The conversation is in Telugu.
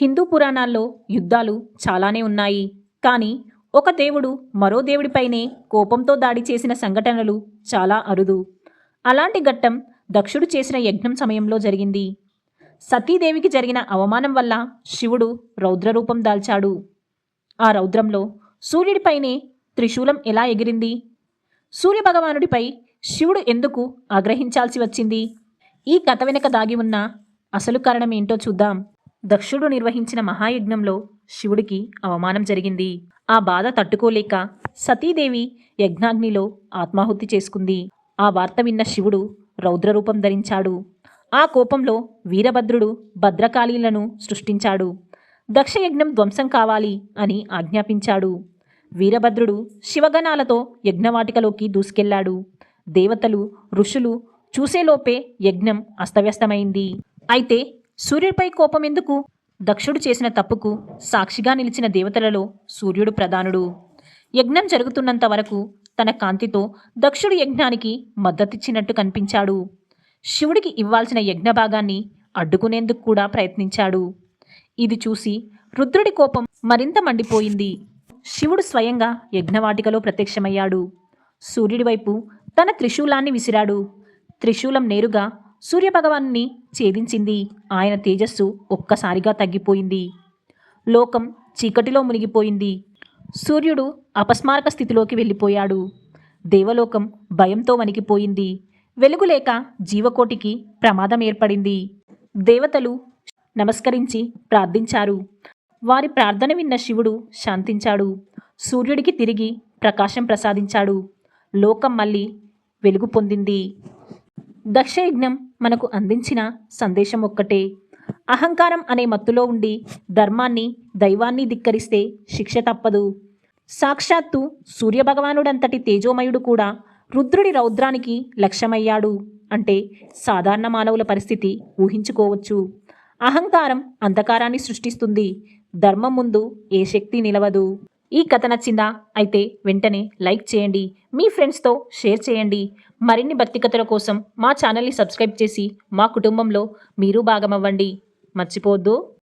హిందూ పురాణాల్లో యుద్ధాలు చాలానే ఉన్నాయి. కానీ ఒక దేవుడు మరో దేవుడిపైనే కోపంతో దాడి చేసిన సంఘటనలు చాలా అరుదు. అలాంటి ఘట్టం దక్షుడు చేసిన యజ్ఞం సమయంలో జరిగింది. సతీదేవికి జరిగిన అవమానం వల్ల శివుడు రౌద్రరూపం దాల్చాడు. ఆ రౌద్రంలో సూర్యుడిపైనే త్రిశూలం ఎలా ఎగిరింది? సూర్యభగవానుడిపై శివుడు ఎందుకు ఆగ్రహించాల్సి వచ్చింది? ఈ కథ వెనుక దాగి ఉన్న అసలు కారణం ఏంటో చూద్దాం. దక్షుడు నిర్వహించిన మహాయజ్ఞంలో శివుడికి అవమానం జరిగింది. ఆ బాధ తట్టుకోలేక సతీదేవి యజ్ఞాగ్నిలో ఆత్మాహుతి చేసుకుంది. ఆ వార్త విన్న శివుడు రౌద్రరూపం ధరించాడు. ఆ కోపంలో వీరభద్రుడు భద్రకాళీలను సృష్టించాడు. దక్షయజ్ఞం ధ్వంసం కావాలి అని ఆజ్ఞాపించాడు. వీరభద్రుడు శివగణాలతో యజ్ఞవాటికలోకి దూసుకెళ్ళాడు. దేవతలు ఋషులు చూసేలోపే యజ్ఞం అస్తవ్యస్తమైంది. అయితే సూర్యుడిపై కోపం ఎందుకు? దక్షుడు చేసిన తప్పుకు సాక్షిగా నిలిచిన దేవతలలో సూర్యుడు ప్రధానుడు. యజ్ఞం జరుగుతున్నంత వరకు తన కాంతితో దక్షుడు యజ్ఞానికి మద్దతిచ్చినట్టు కనిపించాడు. శివుడికి ఇవ్వాల్సిన యజ్ఞ భాగాన్ని అడ్డుకునేందుకు కూడా ప్రయత్నించాడు. ఇది చూసి రుద్రుడి కోపం మరింత మండిపోయింది. శివుడు స్వయంగా యజ్ఞవాటికలో ప్రత్యక్షమయ్యాడు. సూర్యుడి వైపు తన త్రిశూలాన్ని విసిరాడు. త్రిశూలం నేరుగా సూర్యభగవాన్ని ఛేదించింది. ఆయన తేజస్సు ఒక్కసారిగా తగ్గిపోయింది. లోకం చీకటిలో మునిగిపోయింది. సూర్యుడు అపస్మారక స్థితిలోకి వెళ్ళిపోయాడు. దేవలోకం భయంతో వణికిపోయింది. వెలుగు లేక జీవకోటికి ప్రమాదం ఏర్పడింది. దేవతలు నమస్కరించి ప్రార్థించారు. వారి ప్రార్థన విన్న శివుడు శాంతించాడు. సూర్యుడికి తిరిగి ప్రకాశం ప్రసాదించాడు. లోకం మళ్ళీ వెలుగు పొందింది. దక్షయజ్ఞం మనకు అందించిన సందేశం ఒక్కటే. అహంకారం అనే మత్తులో ఉండి ధర్మాన్ని దైవాన్ని ధిక్కరిస్తే శిక్ష తప్పదు. సాక్షాత్తు సూర్యభగవానుడంతటి తేజోమయుడు కూడా రుద్రుడి రౌద్రానికి లక్ష్యమయ్యాడు. అంటే సాధారణ మానవుల పరిస్థితి ఊహించుకోవచ్చు. అహంకారం అంధకారాన్ని సృష్టిస్తుంది. ధర్మం ముందు ఏ శక్తి నిలవదు. ఈ కథ నచ్చిందా? అయితే వెంటనే లైక్ చేయండి మీ ఫ్రెండ్స్తో షేర్ చేయండి. మరిన్ని భక్తి కథల కోసం మా ఛానల్ని సబ్స్క్రైబ్ చేసి మా కుటుంబంలో మీరు భాగమవ్వండి. మర్చిపోవద్దు.